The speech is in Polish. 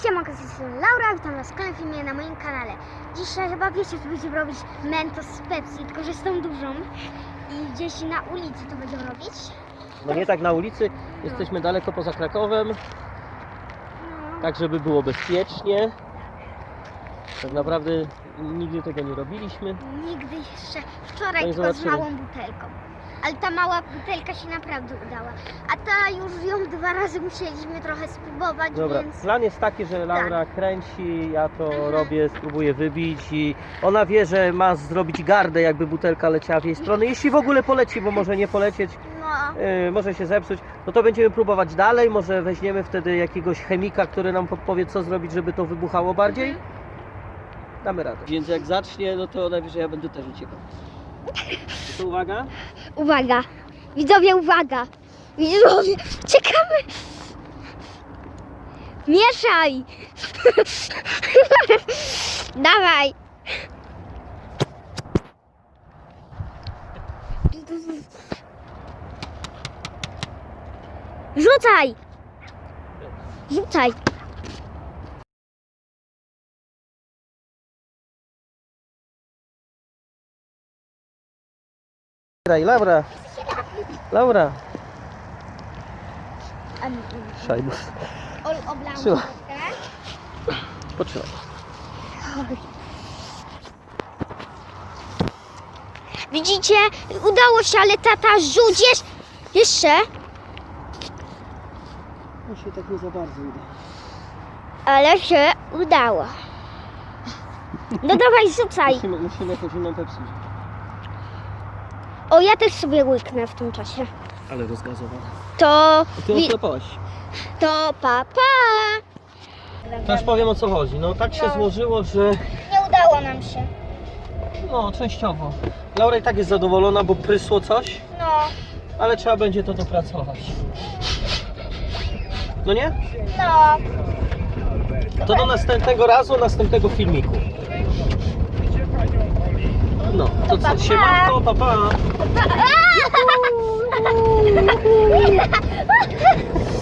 Siema, strony Laura, witam was w kolejnym filmie na moim kanale. Dzisiaj chyba wiecie, co będziemy robić Mentos z Pepsi, tylko że z tą dużą. I gdzieś na ulicy to będziemy robić. No nie tak na ulicy, jesteśmy daleko poza Krakowem, No, tak żeby było bezpiecznie. Tak naprawdę nigdy tego nie robiliśmy. nigdy jeszcze. No Wczoraj i tylko z zobaczymy. małą butelką. Ale ta mała butelka się naprawdę udała. A ta już ją dwa razy musieliśmy trochę spróbować, Dobra, więc... plan jest taki, że Laura kręci, ja to Mhm. robię, spróbuję wybić i ona wie, że ma zrobić gardę, jakby butelka leciała w jej stronę. Jeśli w ogóle poleci, bo może nie polecieć, No, yy, może się zepsuć, no to będziemy próbować dalej. Może weźmiemy wtedy jakiegoś chemika, który nam podpowie, co zrobić, żeby to wybuchało bardziej. Mhm. Damy radę. Więc jak zacznie, no to najwyżej ja będę też uciekał. To uwaga. uwaga. Widzowie, uwaga. Widzowie, czekamy. Mieszaj. Dawaj. Rzucaj. Rzucaj. Graj, Laura. Laura. Szajbus. Trzymaj. Potrzymaj. Widzicie? Udało się, ale tata rzucisz. Jeszcze. No się tak nie za bardzo uda. Ale się udało. No dawaj, rzucaj. Musimy, musimy jakąś inną Pepsi. O, ja też sobie łyknę w tym czasie. Ale rozgazowana. To, Ty wi- odklepałaś. to pa, pa. To już powiem o co chodzi. No tak się No. złożyło, że Nie udało nam się. no częściowo. Laura i tak jest zadowolona, bo prysło coś, No, ale trzeba będzie to dopracować. No nie? no. To do następnego razu, następnego filmiku. No, to co? Siemanko, pa pa.